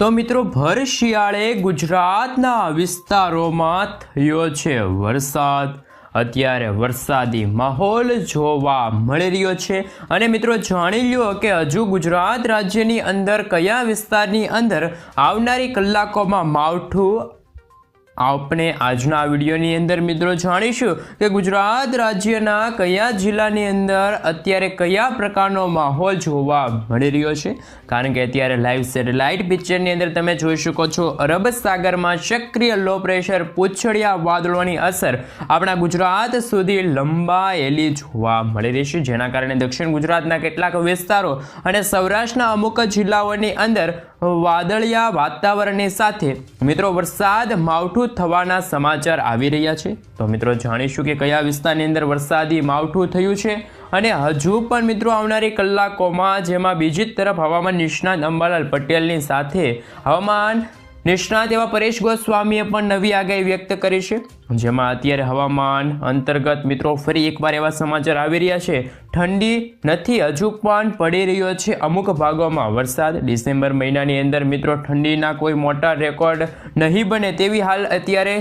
તો મિત્રો, ભર શિયાળે ગુજરાતના વિસ્તારોમાં થયો છે વરસાદ. અત્યારે વરસાદી માહોલ જોવા મળી રહ્યો છે. અને મિત્રો, જાણી લ્યો કે હજુ ગુજરાત રાજ્યની અંદર કયા વિસ્તારની અંદર આવનારી કલાકોમાં માવઠું આપણે આજના વિડીયોની અંદર મિત્રો જાણીશું કે ગુજરાત રાજ્યના કયા જિલ્લાની અંદર અત્યારે કયા પ્રકારનો માહોલ જોવા મળી રહ્યો છે? કારણ કે અત્યારે લાઈવ સેટેલાઇટ પિક્ચરની અંદર તમે જોઈ શકો છો, અરબ સાગરમાં સક્રિય લો પ્રેશર પૂંછડિયા વાદળોની અસર આપણા ગુજરાત સુધી લંબાયેલી જોવા મળી રહી છે. જેના કારણે દક્ષિણ ગુજરાતના કેટલાક વિસ્તારો અને સૌરાષ્ટ્રના અમુક જિલ્લાઓની અંદર વાદળિયા વાતાવરણની સાથે. મિત્રો, વરસાદ માવઠું થવાના સમાચાર આવી રહ્યા છે. તો મિત્રો, જાણીશું કે કયા વિસ્તારની અંદર વરસાદી માવઠું થયું છે અને હજુ પણ મિત્રો આવનારી કલાકોમાં જેમાં બીજી તરફ હવામાન નિષ્ણાત અંબાલાલ પટેલની સાથે હવામાન નિષ્ણાત એવા પરેશ ગોસ્વામીએ પણ નવી આગાહી વ્યક્ત કરી છે. જેમાં અત્યારે હવામાન અંતર્ગત મિત્રો ફરી એકવાર એવા સમાચાર આવી રહ્યા છે. ઠંડી નથી, હજુ પણ પડી રહ્યો છે. અમુક ભાગોમાં વરસાદ ડિસેમ્બર મહિનાની અંદર મિત્રો ઠંડીના કોઈ મોટા રેકોર્ડ નહીં બને તેવી હાલ અત્યારે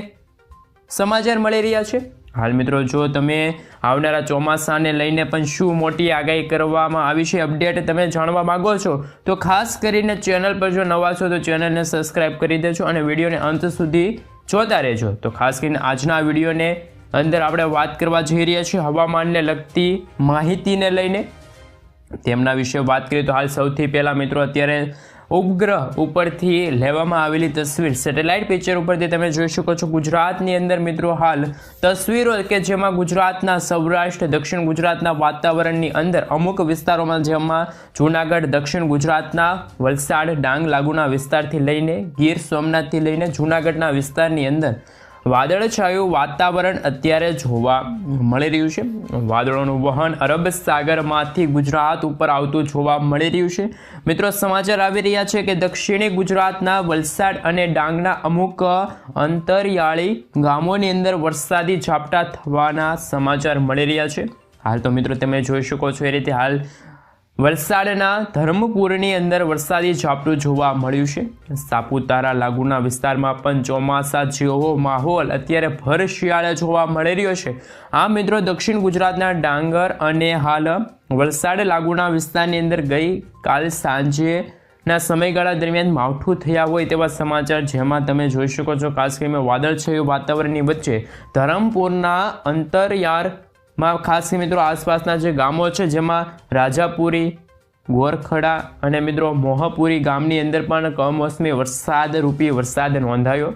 સમાચાર મળી રહ્યા છે. હાલ મિત્રો, જો તમે આવનારા ચોમાસાને લઈને પણ શું મોટી આગાહી કરવામાં આવી છે અપડેટ તમે જાણવા માગો છો, તો ખાસ કરીને ચેનલ પર જો નવા છો, તો ચેનલને સબસ્ક્રાઈબ કરી દેજો અને વિડીયોને અંત સુધી જોતા રહેજો. તો ખાસ કરીને આજના વિડીયોને અંદર આપણે વાત કરવા જઈ રહ્યા છીએ હવામાનને લગતી માહિતીને લઈને. તેમના વિશે વાત કરીએ તો હાલ સૌથી પહેલાં મિત્રો, અત્યારે ઉપગ્રહ ઉપરથી લેવામાં આવેલી તસવીર સેટેલાઇટ પિક્ચર ઉપરથી તમે જોઈ શકો છો ગુજરાતની અંદર મિત્રો હાલ તસવીરો કે જેમાં ગુજરાતના સૌરાષ્ટ્ર, દક્ષિણ ગુજરાતના વાતાવરણની અંદર અમુક વિસ્તારોમાં જેમાં જૂનાગઢ, દક્ષિણ ગુજરાતના વલસાડ, ડાંગ લાગુના વિસ્તારથી લઈને ગીર સોમનાથથી લઈને જૂનાગઢના વિસ્તારની અંદર વાદળછાયું વાતાવરણ અત્યારે જોવા મળી રહ્યું છે. વાદળોનું વહન અરબ સાગરમાંથી ગુજરાત ઉપર આવતું જોવા મળી રહ્યું છે. મિત્રો, સમાચાર આવી રહ્યા છે કે દક્ષિણી ગુજરાતના વલસાડ અને ડાંગના અમુક અંતરિયાળી ગામોની અંદર વરસાદી ઝાપટા થવાના સમાચાર મળી રહ્યા છે. હાલ તો મિત્રો, તમે જોઈ શકો છો એ રીતે હાલ વલસાડના ધર્મપુરની અંદર વરસાદી ઝાપટું જોવા મળ્યું છે. સાપુતારા લાગુના વિસ્તારમાં પણ ચોમાસા જેવો માહોલ અત્યારે ભર શિયાળે જોવા મળી રહ્યો છે. આ મિત્રો દક્ષિણ ગુજરાતના ડાંગર અને હાલ વલસાડ લાગુના વિસ્તારની અંદર ગઈ કાલ સાંજે ના સમયગાળા દરમિયાન માવઠું થયા હોય તેવા સમાચાર જેમાં તમે જોઈ શકો છો. ખાસ કરીને વાદળછાયું વાતાવરણની વચ્ચે ધરમપુરના અંતરયાર માં ખાસ મિત્રો આસપાસના જે ગામો છે, જેમાં રાજાપુરી, ગોરખડા અને મિત્રો મોહપુરી ગામની અંદર પણ કમોસમી વરસાદ રૂપી વરસાદ નોંધાયો.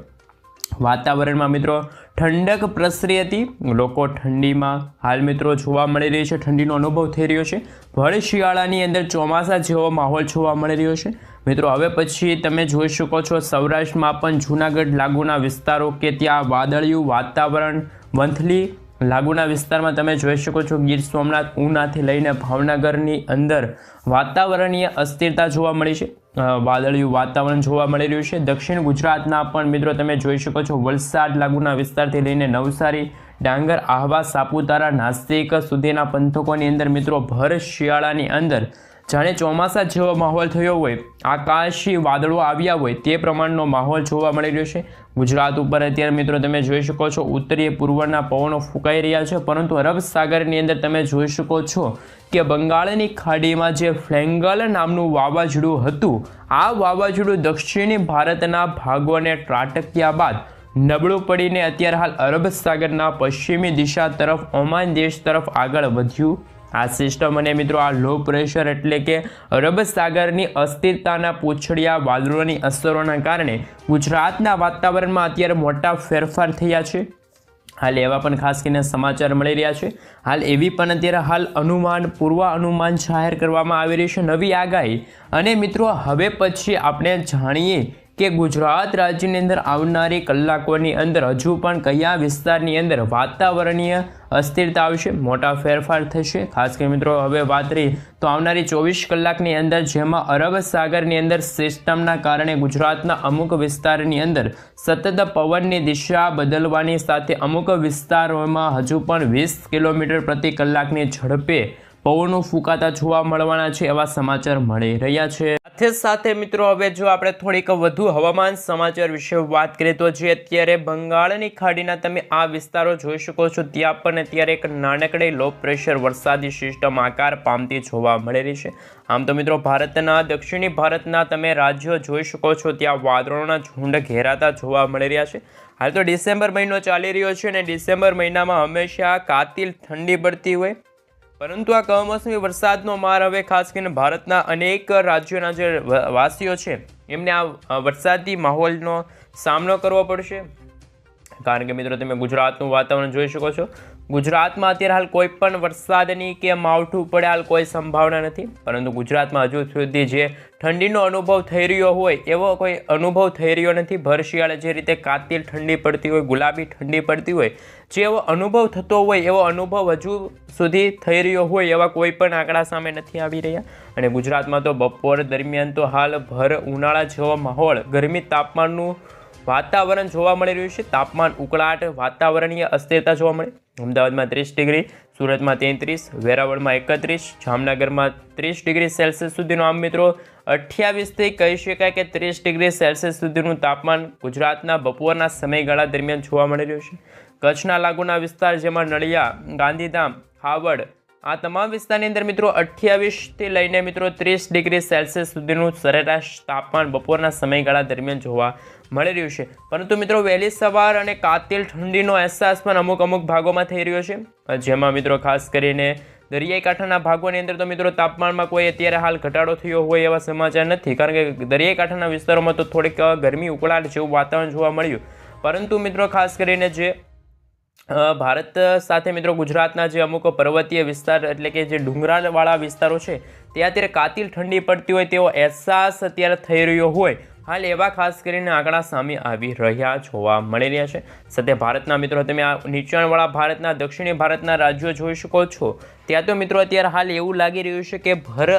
વાતાવરણમાં મિત્રો ઠંડક પ્રસરી હતી. લોકો ઠંડીમાં હાલ મિત્રો જોવા મળી રહી છે, ઠંડીનો અનુભવ થઈ રહ્યો છે. ભળ શિયાળાની અંદર ચોમાસા જેવો માહોલ જોવા મળી રહ્યો છે. મિત્રો હવે પછી તમે જોઈ શકો છો, સૌરાષ્ટ્રમાં પણ જૂનાગઢ લાગુના વિસ્તારો કે ત્યાં વાદળિયું વાતાવરણ વંથલી લાગુના વિસ્તારમાં તમે જોઈ શકો છો ગીર સોમનાથ, ઉનાથી લઈને ભાવનગરની અંદર વાતાવરણીય અસ્થિરતા જોવા મળી છે. વાદળિયું વાતાવરણ જોવા મળી રહ્યું છે. દક્ષિણ ગુજરાતના પણ મિત્રો તમે જોઈ શકો છો વલસાડ, લાગુના વિસ્તારથી લઈને નવસારી, ડાંગર, આહવા, સાપુતારા, નાસિક સુધીના પંથકોની અંદર મિત્રો ભર શિયાળાની અંદર જાણે ચોમાસા જેવો માહોલ થયો હોય, આકાશી વાદળો આવ્યા હોય, તે પ્રમાણનો માહોલ જોવા મળી રહ્યો છે. ગુજરાત ઉપર અત્યારે મિત્રો તમે જોઈ શકો છો, ઉત્તરીય પૂર્વના પવનો ફૂંકાઈ રહ્યા છે, પરંતુ અરબ સાગરની અંદર તમે જોઈ શકો છો કે બંગાળની ખાડીમાં જે ફ્લેંગલ નામનું વાવાઝોડું હતું, આ વાવાઝોડું દક્ષિણી ભારતના ભાગોને ત્રાટક્યા બાદ નબળું પડીને અત્યારે હાલ અરબ સાગરના પશ્ચિમી દિશા તરફ, ઓમાન દેશ તરફ આગળ વધ્યું આ સિસ્ટમ અને મિત્રો આ લો પ્રેશર એટલે કે અરબ સાગરની અસ્થિરતાના પૂછડિયા વાદળોની અસરોના કારણે ગુજરાતના વાતાવરણમાં અત્યારે મોટા ફેરફાર થયા છે. હાલ એવા પણ ખાસ કરીને સમાચાર મળી રહ્યા છે. હાલ એવી પણ અત્યારે હાલ અનુમાન પૂર્વ અનુમાન જાહેર કરવામાં આવી રહી છે. નવી આગાહી. અને મિત્રો, હવે પછી આપણે જાણીએ કે ગુજરાત રાજ્યની અંદર આવનારી કલાકોની અંદર હજુ પણ કયા વિસ્તારની અંદર વાતાવરણીય અસ્થિરતા આવશે? મોટા ફેરફાર થશે. ખાસ કરીને મિત્રો, હવે વાત રહી તો આવનારી ચોવીસ કલાકની અંદર જેમાં અરબ સાગરની અંદર સિસ્ટમના કારણે ગુજરાતના અમુક વિસ્તારની અંદર સતત પવનની દિશા બદલવાની સાથે અમુક વિસ્તારોમાં હજુ પણ વીસ કિલોમીટર પ્રતિ કલાકની ઝડપે પવનો ફૂંકાતા જોવા મળવાના છે એવા સમાચાર મળી રહ્યા છે. સાથે સાથે મિત્રો, હવે જો આપણે થોડીક વધુ હવામાન સમાચાર વિશે વાત કરીએ તો જે અત્યારે બંગાળની ખાડીના તમે આ વિસ્તારો જોઈ શકો છો, ત્યાં પણ અત્યારે એક નાનકડી લો પ્રેશર વરસાદી સિસ્ટમ આકાર પામતી જોવા મળેલી છે. આમ તો મિત્રો, ભારતના, દક્ષિણી ભારતના તમે રાજ્યો જોઈ શકો છો, ત્યાં વાદળોના ઝુંડ ઘેરાતા જોવા મળી રહ્યા છે. હાલ તો ડિસેમ્બર મહિનો ચાલી રહ્યો છે અને ડિસેમ્બર મહિનામાં હંમેશા કાતિલ ઠંડી પડતી હોય. પરંતુ આ કમોસમી વરસાદનો માર હવે ખાસ કરીને ભારતના અનેક રાજ્યોના જે વાસીઓ છે, એમને આ વરસાદી માહોલનો સામનો કરવો પડશે. કારણ કે મિત્રો, તમે ગુજરાતનું વાતાવરણ જોઈ શકો છો. ગુજરાતમાં અત્યારે હાલ કોઈ પણ વરસાદની કે માવઠું પડે હાલ કોઈ સંભાવના નથી. પરંતુ ગુજરાતમાં હજુ સુધી જે ઠંડીનો અનુભવ થઈ રહ્યો હોય, એવો કોઈ અનુભવ થઈ રહ્યો નથી. ભર શિયાળે જે રીતે કાતિલ ઠંડી પડતી હોય, ગુલાબી ઠંડી પડતી હોય, જે એવો અનુભવ થતો હોય, એવો અનુભવ હજુ સુધી થઈ રહ્યો હોય, એવા કોઈ પણ આંકડા સામે નથી આવી રહ્યા. અને ગુજરાતમાં તો બપોર દરમિયાન તો હાલ ભર ઉનાળા જેવો માહોલ, ગરમી તાપમાનનું વાતાવરણ જોવા મળી રહ્યું છે. તાપમાન ઉકળાટ, વાતાવરણીય અસ્થિરતા જોવા મળે. અમદાવાદમાં ત્રીસ ડિગ્રી, સુરતમાં તેત્રીસ, વેરાવળમાં એકત્રીસ, જામનગરમાં ત્રીસ ડિગ્રી સેલ્સિયસ સુધીનું. આમ મિત્રો, અઠ્યાવીસથી કહી શકાય કે ત્રીસ ડિગ્રી સેલ્સિયસ સુધીનું તાપમાન ગુજરાતના બપોરના સમયગાળા દરમિયાન જોવા મળી રહ્યું છે. કચ્છના લાગુના વિસ્તાર જેમાં નળિયા, ગાંધીધામ, હાવડ આ તમામ વિસ્તારની અંદર મિત્રો અઠ્યાવીસથી લઈને મિત્રો ત્રીસ ડિગ્રી સેલ્સિયસ સુધીનું સરેરાશ તાપમાન બપોરના સમયગાળા દરમિયાન જોવા મળી રહ્યું છે. પરંતુ મિત્રો વહેલી સવાર અને કાતિલ ઠંડીનો અહેસાસ પણ અમુક અમુક ભાગોમાં થઈ રહ્યો છે. જેમાં મિત્રો ખાસ કરીને દરિયાઈ કાંઠાના ભાગોની અંદર તો મિત્રો તાપમાનમાં કોઈ અત્યારે હાલ ઘટાડો થયો હોય એવા સમાચાર નથી. કારણ કે દરિયાઈ કાંઠાના વિસ્તારોમાં તો થોડીક ગરમી, ઉકળાટ જેવું વાતાવરણ જોવા મળ્યું. પરંતુ મિત્રો ખાસ કરીને જે ભારત સાથે મિત્રો ગુજરાતના જે અમુક પર્વતીય વિસ્તાર એટલે કે જે ડુંગરાળવાળા વિસ્તારો છે, ત્યાં અત્યારે કાતિલ ઠંડી પડતી હોય તેવો અહેસાસ અત્યારે થઈ રહ્યો હોય. હાલ એવા ખાસ કરીને આંકડા સામે આવી રહ્યા જોવા મળી રહ્યા છે. સાથે ભારતના મિત્રો, તમે આ નીચાણવાળા ભારતના, દક્ષિણી ભારતના રાજ્યો જોઈ શકો છો. ત્યાં તો મિત્રો અત્યારે હાલ એવું લાગી રહ્યું છે કે ભર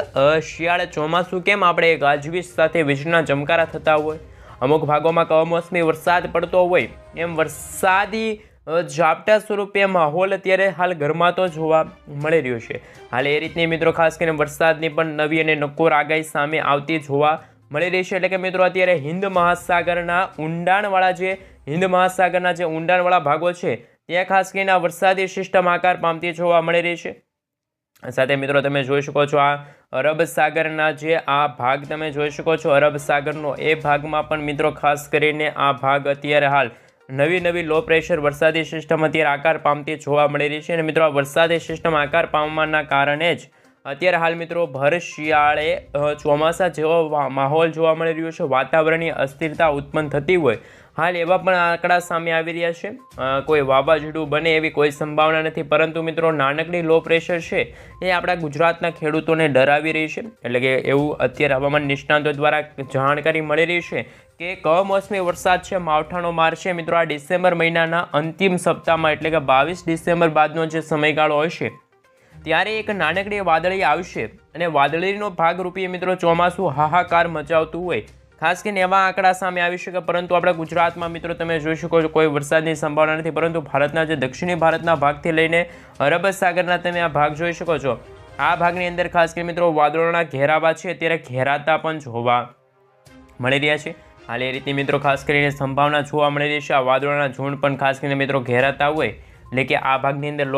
શિયાળ ચોમાસું કેમ આપણે ગાજવીજ સાથે વીજળીના ચમકારા થતા હોય? અમુક ભાગોમાં કમોસમી વરસાદ પડતો હોય. એમ વરસાદી ઝાપટા સ્વરૂપે માહોલ અત્યારે હાલ ગરમાતો જોવા મળી રહ્યો છે. હાલ એ રીતની મિત્રો ખાસ કરીને વરસાદની પણ નવી અને નક્કોર આગાહી સામે આવતી જોવા મળી રહી છે. એટલે કે મિત્રો અત્યારે હિન્દ મહાસાગરના ઊંડાણવાળા જે હિન્દ મહાસાગરના જે ઊંડાણવાળા ભાગો છે, ત્યાં ખાસ કરીને આ વરસાદી સિસ્ટમ આકાર પામતી જોવા મળી રહી છે. સાથે મિત્રો તમે જોઈ શકો છો આ અરબ સાગરના જે આ ભાગ તમે જોઈ શકો છો. અરબ સાગરનો એ ભાગમાં પણ મિત્રો ખાસ કરીને આ ભાગ અત્યારે હાલ નવી નવી લો પ્રેશર વરસાદી સિસ્ટમ અત્યારે આકાર પામતી જોવા મળી રહી છે અને મિત્રો આ વરસાદી સિસ્ટમ આકાર પામવાના કારણે જ અત્યારે હાલ મિત્રો ભર શિયાળે ચોમાસા જેવો માહોલ જોવા મળી રહ્યો છે. વાતાવરણની અસ્થિરતા ઉત્પન્ન થતી હોય હાલ એવા પણ આંકડા સામે આવી રહ્યા છે. કોઈ વાવાઝોડું બને એવી કોઈ સંભાવના નથી, પરંતુ મિત્રો નાનકડી લો પ્રેશર છે એ આપણા ગુજરાતના ખેડૂતોને ડરાવી રહી છે. એટલે કે એવું અત્યારે હવામાન નિષ્ણાંતો દ્વારા જાણકારી મળી રહી છે કે કમોસમી વરસાદ છે, માવઠાનો માર છે. મિત્રો, આ ડિસેમ્બર મહિનાના અંતિમ સપ્તાહમાં, એટલે કે બાવીસ ડિસેમ્બર બાદનો જે સમયગાળો હશે ત્યારે એક નાનકડી વાદળી આવશે. અને વાદળીનો ભાગરૂપે મિત્રો ચોમાસું હાહાકાર મચાવતું હોય. ખાસ કરીને એવા આંકડા સામે આવી શકે, પરંતુ આપણા ગુજરાતમાં મિત્રો તમે જોઈ શકો છો કોઈ વરસાદની સંભાવના નથી, પરંતુ ભારતના જે દક્ષિણી ભારતના ભાગથી લઈને અરબ સાગરના તમે આ ભાગ જોઈ શકો છો. આ ભાગની અંદર ખાસ કરીને મિત્રો વાદળોના ઘેરાવા છે, અત્યારે ઘેરાતા પણ જોવા મળી રહ્યા છે. હાલ એ રીતની મિત્રો ખાસ કરીને સંભાવના જોવા મળી રહી છે. આ વાદળોના ઝુંડ પણ ખાસ કરીને મિત્રો ઘેરાતા હોય, એટલે કે આ ભાગની અંદર